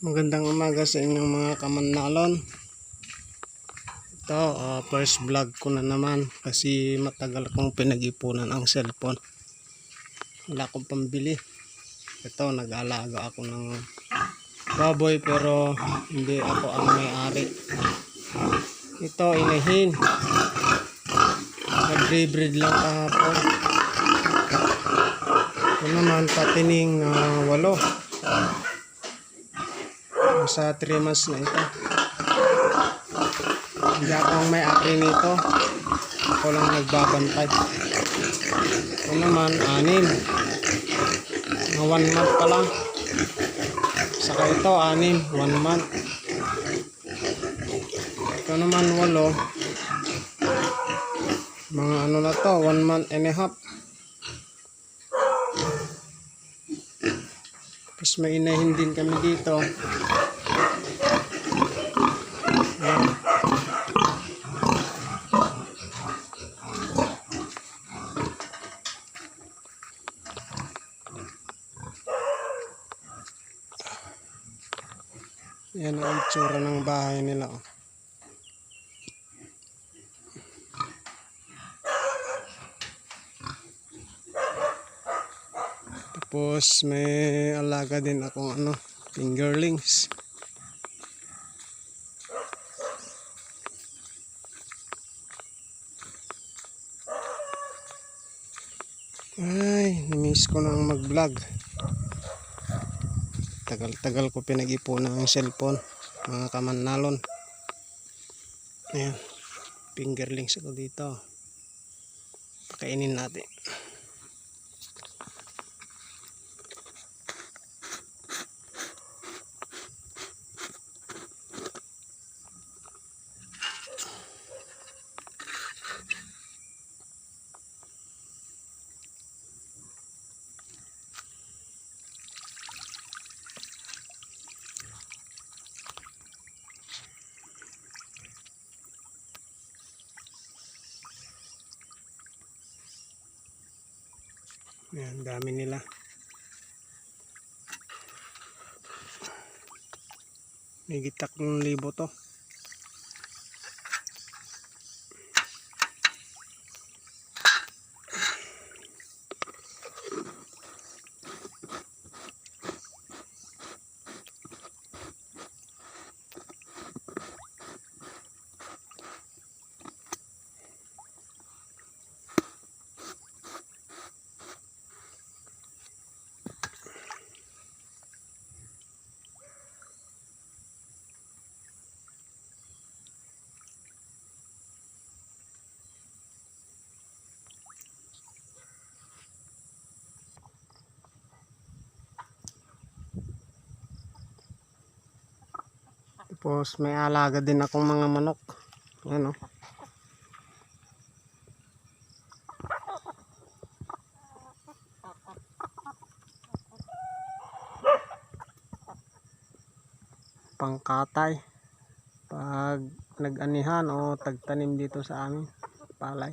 Magandang umaga sa inyong mga kamanalon. Ito, ah, first vlog ko na naman kasi matagal kong pinag-ipunan ang cellphone. Wala akong pambili. Ito, nag-alaga ako ng baboy pero hindi ako ang may-ari. Ito, inahin. Nag-breed lang kahapon. Ito naman, patining na walo. Sa 3 months na ito. Hindi ako may-ari nito. Ako lang nagbabantay. Ito naman, anim. Na 1 month pa lang. Saka ito, anim. 1 month. Ito naman, walo. Mga ano na to, 1 month and a half. Tapos may inahin din kami dito. Yan ang itsura ng bahay nila. Oh. Tapos may alaga din akong ano, fingerlings. Ay, namiss ko nang mag-vlog. Tagal-tagal ko pinag-ipunan ang cellphone, mga kamanalon. Ayan, fingerlings ako dito. Pakainin natin. Ayan, dami nila. May gitak ng libo to. Tapos may alaga din akong mga manok. Ayan o. Pangkatay. Pag nag-anihan o tagtanim dito sa amin. Palay.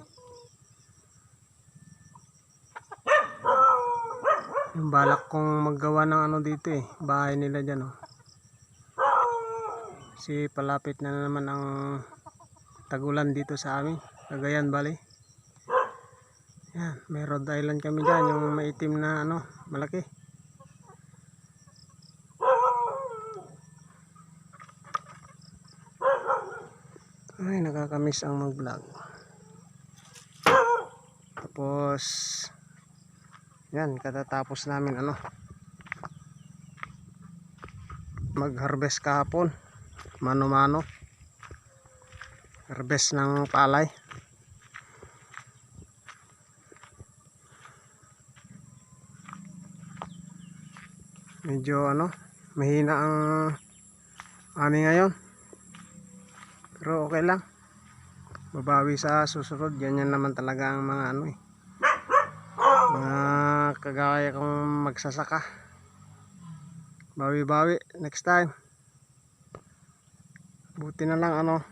Yung balak kong maggawa ng ano dito eh. Bahay nila dyan oh. Kasi palapit na naman ang tagulan dito sa amin. Cagayan Valley. Yan, may Rhode Island kami dyan. Yung maitim na ano, malaki. Ay, nakakamiss ang mag-vlog. Tapos, yan, katatapos namin ano, mag-harvest kahapon mano-mano. Harvest ng palay. Medyo ano mahina ang ani ngayon. Pero okay lang. Babawi sa susunod. Ganyan naman talaga ang mga ano eh. Mga kagaya kong magsasaka. Bawi-bawi. Next time buti na lang ano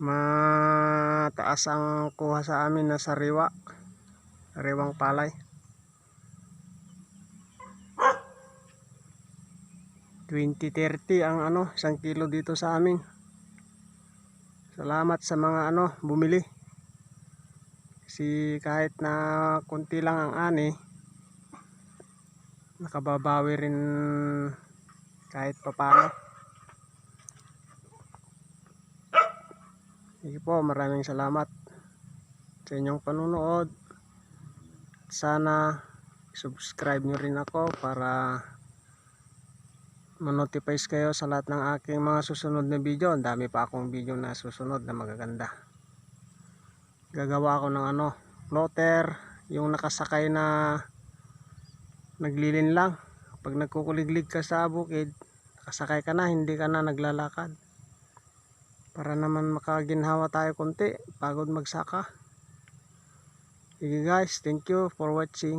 mataas ang kuha sa amin na sariwa sariwang palay 20-30 ang ano, isang kilo dito sa amin. Salamat sa mga ano, bumili. Kasi kahit na konti lang ang ani, nakababawi rin kahit papano. Sige po, maraming salamat sa inyong panunood. Sana subscribe nyo rin ako para manotifies kayo sa lahat ng aking mga susunod na video. Ang dami pa akong video na susunod na magaganda. Gagawa ako ng ano, floater, yung nakasakay na naglilin lang. Pag nagkukuliglig ka sa bukid, nakasakay ka na, hindi ka na naglalakad. Para naman makaginhawa tayo konti, pagod magsaka. Sige guys, thank you for watching.